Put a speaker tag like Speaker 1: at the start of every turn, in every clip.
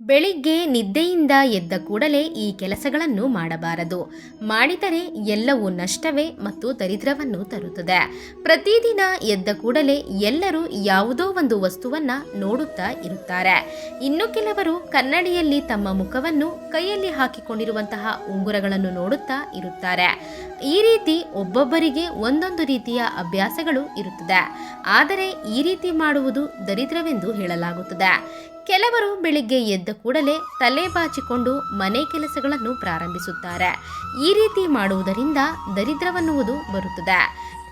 Speaker 1: ಬೆಳಿಗ್ಗೆ ನಿದ್ದೆಯಿಂದ ಎದ್ದ ಕೂಡಲೇ ಈ ಕೆಲಸಗಳನ್ನು ಮಾಡಬಾರದು. ಮಾಡಿದರೆ ಎಲ್ಲವೂ ನಷ್ಟವೇ ಮತ್ತು ದರಿದ್ರವನ್ನು ತರುತ್ತದೆ. ಪ್ರತಿದಿನ ಎದ್ದ ಕೂಡಲೇ ಎಲ್ಲರೂ ಯಾವುದೋ ಒಂದು ವಸ್ತುವನ್ನು ನೋಡುತ್ತಾ ಇರುತ್ತಾರೆ. ಇನ್ನು ಕೆಲವರು ಕನ್ನಡಿಯಲ್ಲಿ ತಮ್ಮ ಮುಖವನ್ನು ಕೈಯಲ್ಲಿ ಹಾಕಿಕೊಂಡಿರುವಂತಹ ಉಂಗುರಗಳನ್ನು ನೋಡುತ್ತಾ ಇರುತ್ತಾರೆ. ಈ ರೀತಿ ಒಬ್ಬೊಬ್ಬರಿಗೆ ಒಂದೊಂದು ರೀತಿಯ ಅಭ್ಯಾಸಗಳು ಇರುತ್ತದೆ. ಆದರೆ ಈ ರೀತಿ ಮಾಡುವುದು ದರಿದ್ರವೆಂದು ಹೇಳಲಾಗುತ್ತದೆ. ಕೆಲವರು ಬೆಳಿಗ್ಗೆ ಎದ್ದ ಕೂಡಲೇ ತಲೆ ಬಾಚಿಕೊಂಡು ಮನೆ ಕೆಲಸಗಳನ್ನು ಪ್ರಾರಂಭಿಸುತ್ತಾರೆ. ಈ ರೀತಿ ಮಾಡುವುದರಿಂದ ದರಿದ್ರವನ್ನುವುದು ಬರುತ್ತದೆ.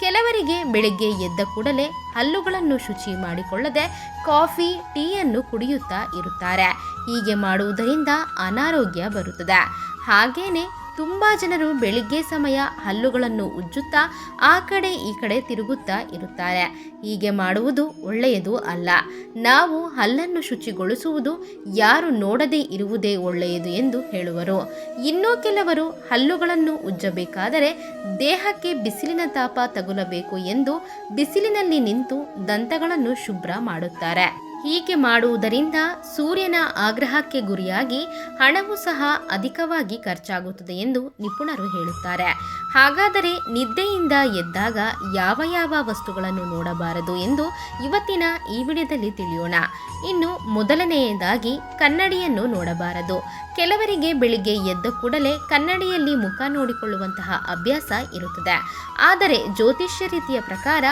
Speaker 1: ಕೆಲವರಿಗೆ ಬೆಳಿಗ್ಗೆ ಎದ್ದ ಕೂಡಲೇ ಹಲ್ಲುಗಳನ್ನು ಶುಚಿ ಮಾಡಿಕೊಳ್ಳದೆ ಕಾಫಿ, ಟೀಯನ್ನು ಕುಡಿಯುತ್ತಾ ಇರುತ್ತಾರೆ. ಹೀಗೆ ಮಾಡುವುದರಿಂದ ಅನಾರೋಗ್ಯ ಬರುತ್ತದೆ. ಹಾಗೇನೆ ತುಂಬ ಜನರು ಬೆಳಿಗ್ಗೆ ಸಮಯ ಹಲ್ಲುಗಳನ್ನು ಉಜ್ಜುತ್ತಾ ಆ ಕಡೆ ಈ ಕಡೆ ತಿರುಗುತ್ತಾ ಇರುತ್ತಾರೆ. ಹೀಗೆ ಮಾಡುವುದು ಒಳ್ಳೆಯದು ಅಲ್ಲ. ನಾವು ಹಲ್ಲನ್ನು ಶುಚಿಗೊಳಿಸುವುದು ಯಾರು ನೋಡದೇ ಇರುವುದೇ ಒಳ್ಳೆಯದು ಎಂದು ಹೇಳುವರು. ಇನ್ನೂ ಕೆಲವರು ಹಲ್ಲುಗಳನ್ನು ಉಜ್ಜಬೇಕಾದರೆ ದೇಹಕ್ಕೆ ಬಿಸಿಲಿನ ತಾಪ ತಗುಲಬೇಕು ಎಂದು ಬಿಸಿಲಿನಲ್ಲಿ ನಿಂತು ದಂತಗಳನ್ನು ಶುಭ್ರ ಮಾಡುತ್ತಾರೆ. ಹೀಗೆ ಮಾಡುವುದರಿಂದ ಸೂರ್ಯನ ಆಗ್ರಹಕ್ಕೆ ಗುರಿಯಾಗಿ ಹಣವು ಸಹ ಅಧಿಕವಾಗಿ ಖರ್ಚಾಗುತ್ತದೆ ಎಂದು ನಿಪುಣರು ಹೇಳುತ್ತಾರೆ. ಹಾಗಾದರೆ ನಿದ್ದೆಯಿಂದ ಎದ್ದಾಗ ಯಾವ ಯಾವ ವಸ್ತುಗಳನ್ನು ನೋಡಬಾರದು ಎಂದು ಇವತ್ತಿನ ಈ ವಿಡಿಯೋದಲ್ಲಿ ತಿಳಿಯೋಣ. ಇನ್ನು ಮೊದಲನೆಯದಾಗಿ ಕನ್ನಡಿಯನ್ನು ನೋಡಬಾರದು. ಕೆಲವರಿಗೆ ಬೆಳಿಗ್ಗೆ ಎದ್ದ ಕೂಡಲೇ ಕನ್ನಡಿಯಲ್ಲಿ ಮುಖ ನೋಡಿಕೊಳ್ಳುವಂತಹ ಅಭ್ಯಾಸ ಇರುತ್ತದೆ. ಆದರೆ ಜ್ಯೋತಿಷ್ಯ ರೀತಿಯ ಪ್ರಕಾರ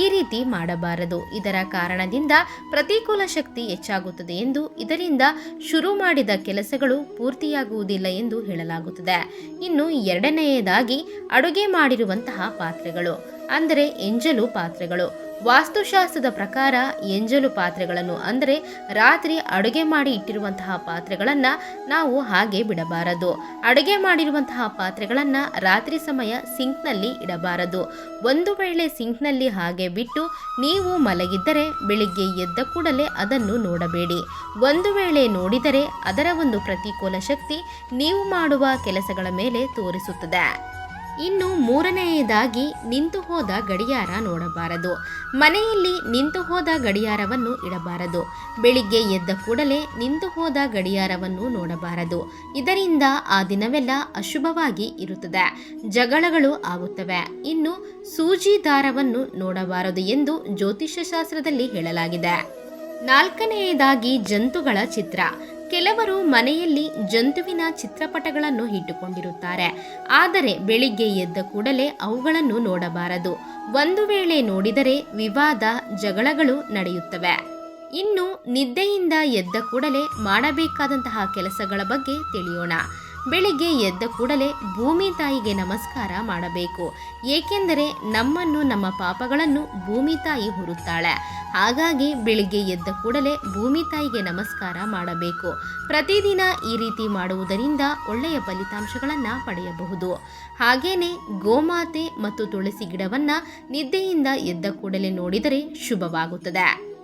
Speaker 1: ಈ ರೀತಿ ಮಾಡಬಾರದು. ಇದರ ಕಾರಣದಿಂದ ಪ್ರತಿಕೂಲ ಶಕ್ತಿ ಹೆಚ್ಚಾಗುತ್ತದೆ ಎಂದು ಇದರಿಂದ ಶುರು ಮಾಡಿದ ಕೆಲಸಗಳು ಪೂರ್ತಿಯಾಗುವುದಿಲ್ಲ ಎಂದು ಹೇಳಲಾಗುತ್ತದೆ. ಇನ್ನು ಎರಡನೆಯದಾಗಿ ಅಡುಗೆ ಮಾಡಿರುವಂತಹ ಪಾತ್ರೆಗಳು, ಅಂದರೆ ಎಂಜಲು ಪಾತ್ರೆಗಳು. ವಾಸ್ತುಶಾಸ್ತ್ರದ ಪ್ರಕಾರ ಎಂಜಲು ಪಾತ್ರೆಗಳನ್ನು ಅಂದರೆ ರಾತ್ರಿ ಅಡುಗೆ ಮಾಡಿ ಇಟ್ಟಿರುವಂತಹ ಪಾತ್ರೆಗಳನ್ನು ನಾವು ಹಾಗೆ ಬಿಡಬಾರದು. ಅಡುಗೆ ಮಾಡಿರುವಂತಹ ಪಾತ್ರೆಗಳನ್ನು ರಾತ್ರಿ ಸಮಯ ಸಿಂಕ್ನಲ್ಲಿ ಇಡಬಾರದು. ಒಂದು ವೇಳೆ ಸಿಂಕ್ನಲ್ಲಿ ಹಾಗೆ ಬಿಟ್ಟು ನೀವು ಮಲಗಿದ್ದರೆ ಬೆಳಿಗ್ಗೆ ಎದ್ದ ಕೂಡಲೇ ಅದನ್ನು ನೋಡಬೇಡಿ. ಒಂದು ವೇಳೆ ನೋಡಿದರೆ ಅದರ ಒಂದು ಪ್ರತಿಕೂಲ ಶಕ್ತಿ ನೀವು ಮಾಡುವ ಕೆಲಸಗಳ ಮೇಲೆ ತೋರಿಸುತ್ತದೆ. ಇನ್ನು ಮೂರನೆಯದಾಗಿ ನಿಂತು ಹೋದ ಗಡಿಯಾರ ನೋಡಬಾರದು. ಮನೆಯಲ್ಲಿ ನಿಂತು ಹೋದ ಗಡಿಯಾರವನ್ನು ಇಡಬಾರದು. ಬೆಳಿಗ್ಗೆ ಎದ್ದ ಕೂಡಲೇ ನಿಂತು ಹೋದ ಗಡಿಯಾರವನ್ನು ನೋಡಬಾರದು. ಇದರಿಂದ ಆ ದಿನವೆಲ್ಲ ಅಶುಭವಾಗಿ ಇರುತ್ತದೆ. ಜಗಳಗಳು ಆಗುತ್ತವೆ. ಇನ್ನು ಸೂಜಿ ದಾರವನ್ನು ನೋಡಬಾರದು ಎಂದು ಜ್ಯೋತಿಷ್ಯ ಶಾಸ್ತ್ರದಲ್ಲಿ ಹೇಳಲಾಗಿದೆ. ನಾಲ್ಕನೆಯದಾಗಿ ಜಂತುಗಳ ಚಿತ್ರ. ಕೆಲವರು ಮನೆಯಲ್ಲಿ ಜಂತುವಿನ ಚಿತ್ರಪಟಗಳನ್ನು ಇಟ್ಟುಕೊಂಡಿರುತ್ತಾರೆ. ಆದರೆ ಬೆಳಿಗ್ಗೆ ಎದ್ದ ಕೂಡಲೇ ಅವುಗಳನ್ನು ನೋಡಬಾರದು. ಒಂದು ವೇಳೆ ನೋಡಿದರೆ ವಿವಾದ, ಜಗಳಗಳು ನಡೆಯುತ್ತವೆ. ಇನ್ನು ನಿದ್ದೆಯಿಂದ ಎದ್ದ ಕೂಡಲೇ ಮಾಡಬೇಕಾದಂತಹ ಕೆಲಸಗಳ ಬಗ್ಗೆ ತಿಳಿಯೋಣ. ಬೆಳಿಗ್ಗೆ ಎದ್ದ ಕೂಡಲೇ ಭೂಮಿ ತಾಯಿಗೆ ನಮಸ್ಕಾರ ಮಾಡಬೇಕು. ಏಕೆಂದರೆ ನಮ್ಮನ್ನು ನಮ್ಮ ಪಾಪಗಳನ್ನು ಭೂಮಿ ತಾಯಿ ಹೊರುತ್ತಾಳೆ. ಹಾಗಾಗಿ ಬೆಳಿಗ್ಗೆ ಎದ್ದ ಕೂಡಲೇ ಭೂಮಿ ತಾಯಿಗೆ ನಮಸ್ಕಾರ ಮಾಡಬೇಕು. ಪ್ರತಿದಿನ ಈ ರೀತಿ ಮಾಡುವುದರಿಂದ ಒಳ್ಳೆಯ ಫಲಿತಾಂಶಗಳನ್ನು ಪಡೆಯಬಹುದು. ಹಾಗೇನೆ ಗೋಮಾತೆ ಮತ್ತು ತುಳಸಿ ಗಿಡವನ್ನು ನಿದ್ದೆಯಿಂದ ಎದ್ದ ಕೂಡಲೇ ನೋಡಿದರೆ ಶುಭವಾಗುತ್ತದೆ.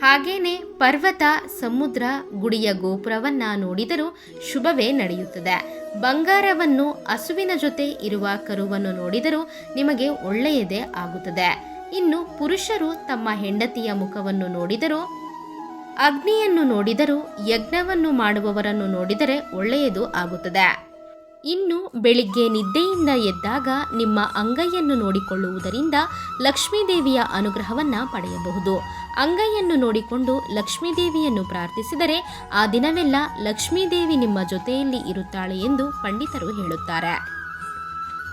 Speaker 1: ಹಾಗೇನೆ ಪರ್ವತ, ಸಮುದ್ರ, ಗುಡಿಯ ಗೋಪುರವನ್ನ ನೋಡಿದರೂ ಶುಭವೇ ನಡೆಯುತ್ತದೆ. ಬಂಗಾರವನ್ನು ಹಸುವಿನ ಜೊತೆ ಇರುವ ಕರುವನ್ನು ನೋಡಿದರೂ ನಿಮಗೆ ಒಳ್ಳೆಯದೇ ಆಗುತ್ತದೆ. ಇನ್ನು ಪುರುಷರು ತಮ್ಮ ಹೆಂಡತಿಯ ಮುಖವನ್ನು ನೋಡಿದರೂ, ಅಗ್ನಿಯನ್ನು ನೋಡಿದರೂ, ಯಜ್ಞವನ್ನು ಮಾಡುವವರನ್ನು ನೋಡಿದರೆ ಒಳ್ಳೆಯದು ಆಗುತ್ತದೆ. ಇನ್ನು ಬೆಳಿಗ್ಗೆ ನಿದ್ದೆಯಿಂದ ಎದ್ದಾಗ ನಿಮ್ಮ ಅಂಗೈಯನ್ನು ನೋಡಿಕೊಳ್ಳುವುದರಿಂದ ಲಕ್ಷ್ಮೀದೇವಿಯ ಅನುಗ್ರಹವನ್ನು ಪಡೆಯಬಹುದು. ಅಂಗೈಯನ್ನು ನೋಡಿಕೊಂಡು ಲಕ್ಷ್ಮೀದೇವಿಯನ್ನು ಪ್ರಾರ್ಥಿಸಿದರೆ ಆ ದಿನವೆಲ್ಲ ಲಕ್ಷ್ಮೀದೇವಿ ನಿಮ್ಮ ಜೊತೆಯಲ್ಲಿ ಇರುತ್ತಾಳೆ ಎಂದು ಪಂಡಿತರು ಹೇಳುತ್ತಾರೆ.